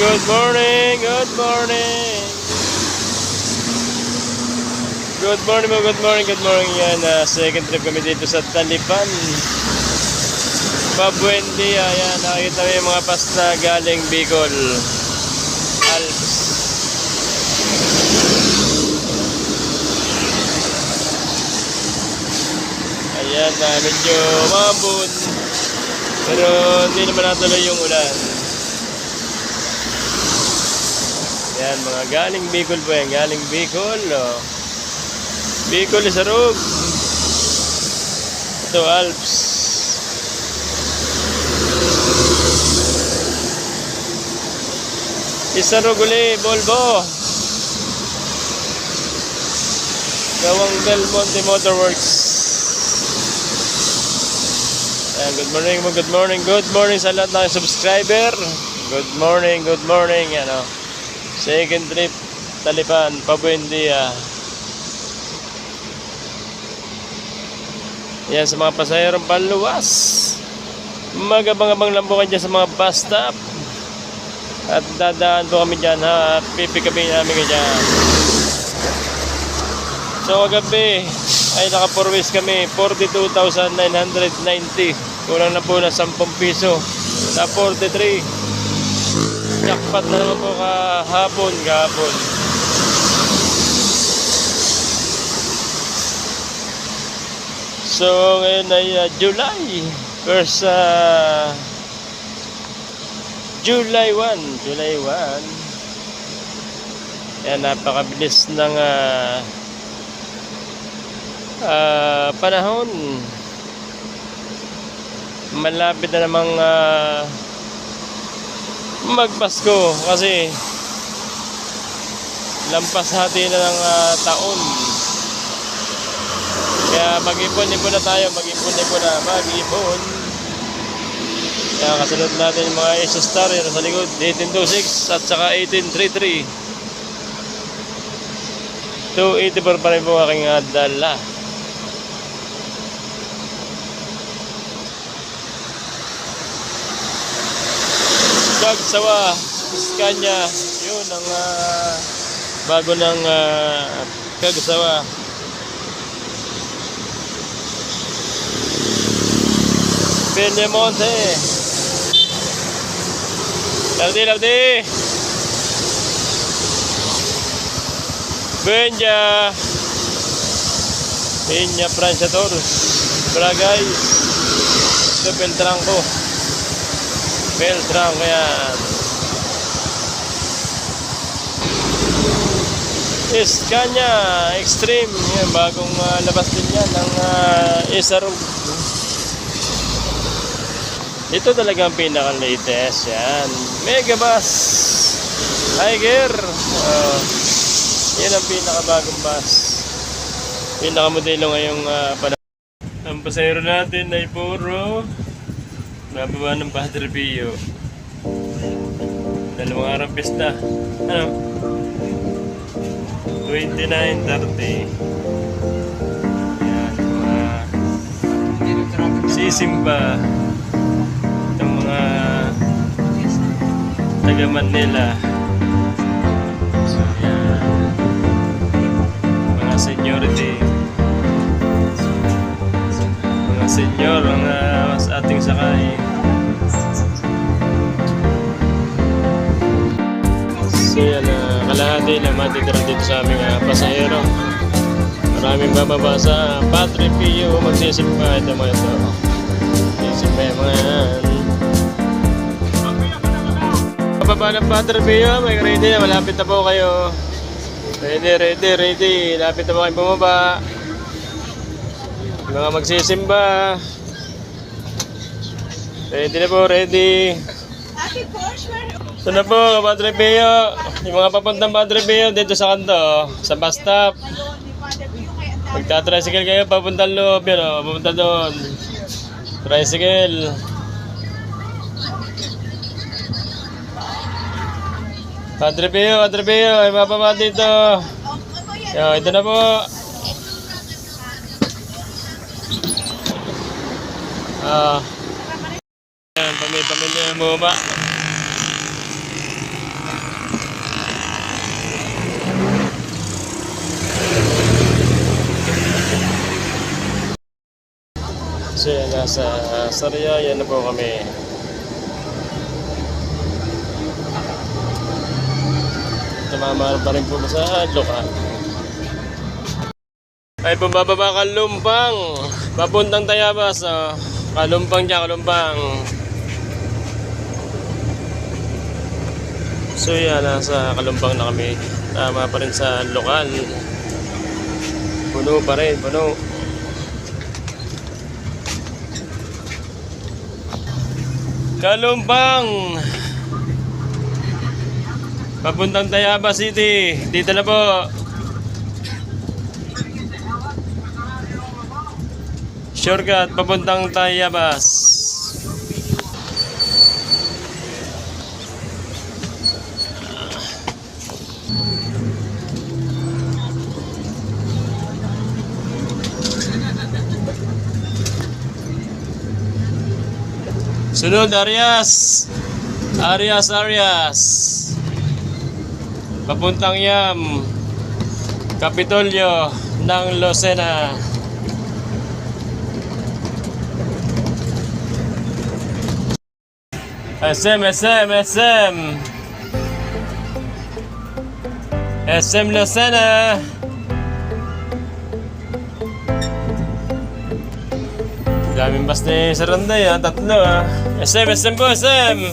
good morning, good morning. Good morning mo, good morning, good morning yan. ah, second trip kami dito sa Talipan. Pabuendi, ayan, nakikita mo yung mga pasta galing Bicol. Alps. Ayan, na medyo mabun. Pero hindi naman natuloy yung ulan. Yan, mga galing Bicol po yan. Galing Bicol, oh. Bicol is arog. Ito, Alps. Isarog uli, Volvo. Gawang Del Monte Motorworks. Ayan, good morning mo, good morning, good morning sa lahat ng subscriber. Good morning, good morning, ano. Second trip, Talipan, Pabuendia. Yan sa mga pasahirong panluwas. Magabang-abang lang po kayo sa mga bus stop. At dadaan po kami dyan ha. At pipikapin namin kayo dyan. So kagabi ay naka 4 ways kami. 42,990. Kulang na po na 10 piso. Sa 43. Jackpot na naman po kahapon. Kahapon. So ngayon ay uh, July. First uh, July 1. July 1. Yan, napakabilis ng uh, uh, panahon. Malapit na namang uh, magpasko kasi lampas hati na ng uh, taon. Kaya mag-ipon-ipon na tayo, mag-ipon-ipon na, mag-ipon. Kaya kasunod natin yung mga Ace Star yun sa likod, 1826 at saka 1833. 284 pa rin po aking uh, dala. Gagsawa, Scania, yun ang uh, bago ng uh, Kagsawa. Penemonte. Lardi, lardi. Benja. Peña Francia Toros. Bragay. Ito Beltranco. Beltranco yan. Scania Extreme. Yan, bagong ah, labas din yan ng uh, Isarog. Ito talaga ang pinaka-latest. Yan. Megabus. Tiger. Uh, yan ang pinaka-bagong bus. Pinaka-modelo ngayong uh, panahon. Ang pasayro natin ay puro nababa ng Padre Pio. Dalawang araw pista. Ano? 29.30. Yan. Mga sisimba itong mga taga Manila sakay so yan uh, kalahati na matitira sa aming uh, pasahero maraming bababa sa Pio magsisimba ito mga ito Sisimba yung mga yan Pababa ng Padre Pio, may ready na, malapit na po kayo. Ready, ready, ready. Lapit na po kayo bumaba. Mga magsisimba. Ready na po, ready. Ito na po, Padre Pio. Yung mga papuntang Padre Pio dito sa kanto, sa bus stop. Magta-tricycle kayo papuntang loob, yun o, papunta doon. Tricycle. Padre Pio, Padre Pio, ay bababa dito. Oh? Yo, ito na po. Ah pamilya-pamilya yung bumaba. So yan, nasa uh, Saria, yan na po kami. Tumama pa rin po sa Loka. Ay, bumababa ka lumpang. Papuntang Tayabas. Oh. Kalumpang niya, kalumpang. So yan, nasa Kalumpang na kami. Tama pa rin sa lokal. Puno pa rin, puno. Kalumpang! Papuntang Tayabas City. Dito na po. Shortcut, papuntang Tayabas. Sunod, Arias. Arias, Arias. Papuntang Yam. Kapitolyo ng Lucena. SM, SM, SM. SM Lucena. Daming bus ni Saranday ah, tatlo ah. SM, SM po, SM.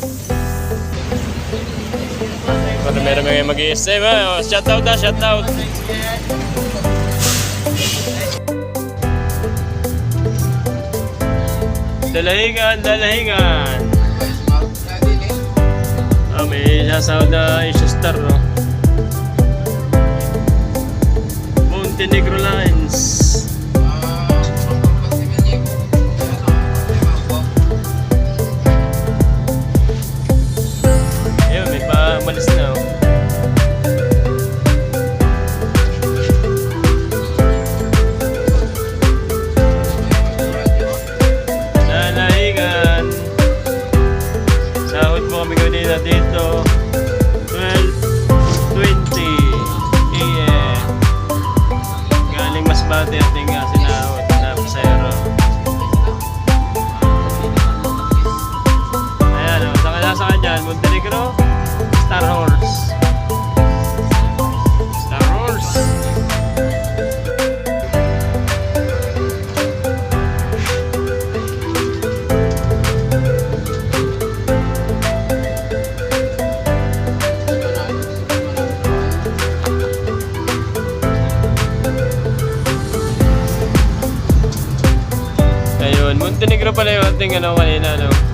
Para meron mga mag-SM ah. Oh, shoutout ah, shoutout. Dalahingan, dalahingan. Ah, may sasawad na issue star, no? Montenegro Lines. May pa malis na, oh. Dalahingan. Sahod po kami kanina dito. 12.20 a.m. Galing Masbate ating uh, sinahod na pasero. Ayan o, saka nasa ka dyan, Montenegro, Star Horse. Star Horse. Ayun, Montenegro pala yung ating ano kanina, no?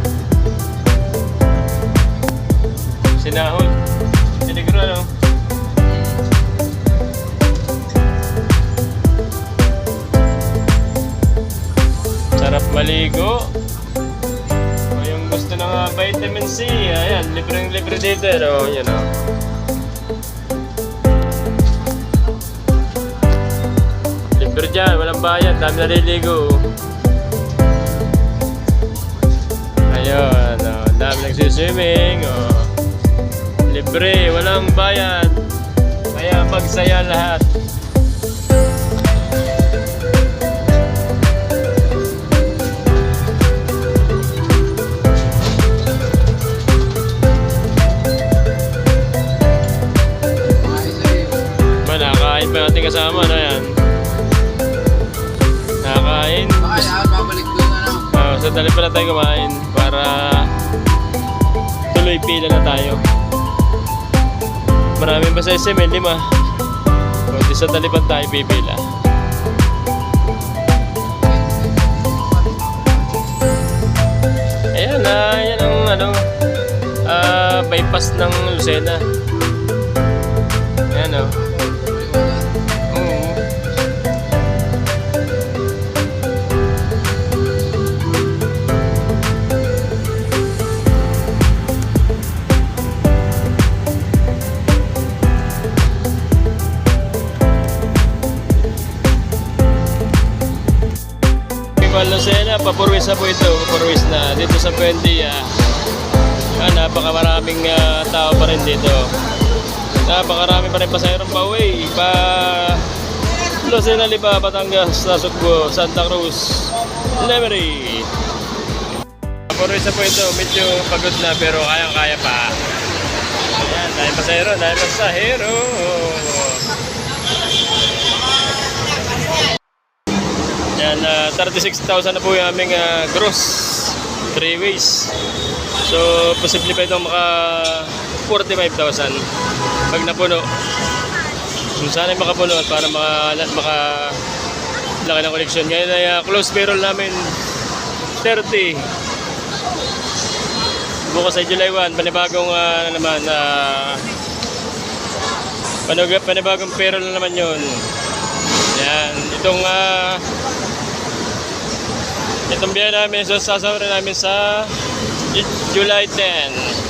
Sarap maligo. O yung gusto ng ah, vitamin C, ayan, libreng libre dito, no? Yun, no? Libre dyan, walang bayad, dami naliligo. Ayun, oh, dami nagsiswimming, oh. Libre, walang bayad. Kaya magsaya lahat. Ah, dali pala tayo kumain para tuloy pila na tayo. Maraming ba sa SM? eh, Lima. O, di sa talipan tayo pipila. Ayan na, yan ang ano, ah, bypass ng Lucena. Ayan o. Oo. Na po ito, papurwis na. Dito sa Buendia, ah, napakamaraming ah, tao pa rin dito. Napakarami pa rin pasayarong pauwi. Pa Lucena, Liba, Batangas, Nasugbo, Santa Cruz, Lemery. Puro isa po ito, medyo pagod na pero kayang-kaya pa. Ayan, dahil pasahero, dahil pasahero. Yan, ah, 36,000 na po yung aming ah, gross. Three ways. So, posible pa itong maka 45,000 pag napuno. Kung sana makapuno para maka, maka laki ng koleksyon. Ngayon ay ah, close payroll namin 30. Bukas ay July 1, panibagong na naman na panag- panibagong payroll na naman yun. Yan, itong ah itong biyahe namin, so sasama rin namin sa Ju- July 10.